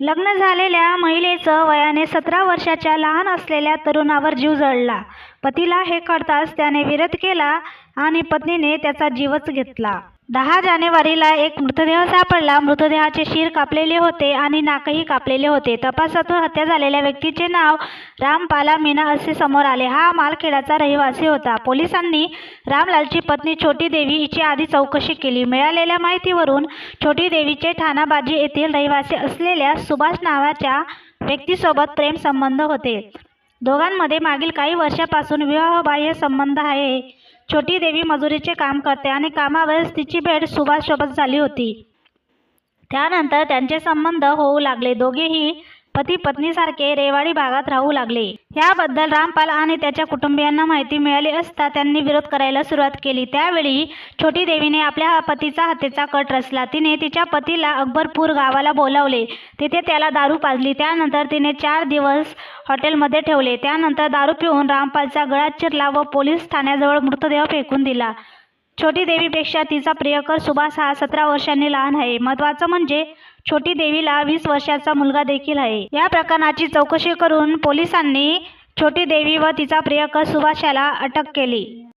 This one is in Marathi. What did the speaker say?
लग्न झालेल्या महिलेचं वयाने सतरा वर्षाच्या लहान असलेल्या तरुणावर जीव जळला. पतीला हे कळताच त्याने विरोध केला आणि पत्नीने त्याचा जीवच घेतला. दहा जानेवारीला एक मृतदेह सापडला. मृतदेहाचे शिर कापलेले होते आणि नाकही कापलेले होते. तपासातून हत्या झालेल्या व्यक्तीचे नाव रामपाला मीना असे समोर आले. हा मालखेडाचा रहिवासी होता. पोलिसांनी रामलालची पत्नी छोटी देवी हिची आधी चौकशी केली. मिळालेल्या माहितीवरून छोटी देवीचे ठाणाबाजी येथील रहिवासी असलेल्या सुभाष नावाच्या व्यक्तीसोबत प्रेमसंबंध होते. दोघांमध्ये मागील काही वर्षापासून विवाहबाह्य संबंध आहे. छोटी देवी मजुरीचे काम करते आणि कामावरच तिची भेट सुभाषसोबत झाली होती. त्यानंतर त्यांचे संबंध होऊ लागले. दोघेही पती पत्नीसारखे रेवाडी भागात राहू लागले. याबद्दल रामपाल आणि त्याच्या कुटुंबियांना माहिती मिळाली असता त्यांनी विरोध करायला सुरुवात केली. त्यावेळी छोटी देवीने आपल्या पतीचा हत्येचा कट रचला. तिने तिच्या पतीला अकबरपूर गावाला बोलावले. तिथे त्याला दारू पाजली. त्यानंतर तिने चार दिवस हॉटेलमध्ये ठेवले. त्यानंतर दारू पिऊन रामपालचा गळा चिरला व पोलीस ठाण्याजवळ मृतदेह फेकून दिला. छोटी देवीपेक्षा तिचा प्रियकर सुभाष हा सतरा वर्षांनी लहान आहे. महत्त्वाचं म्हणजे छोटी देवीला वीस वर्षाचा मुलगा देखील आहे. या प्रकरणाची चौकशी करून पोलिसांनी छोटी देवी व तिचा प्रियकर सुभाष याला अटक केली.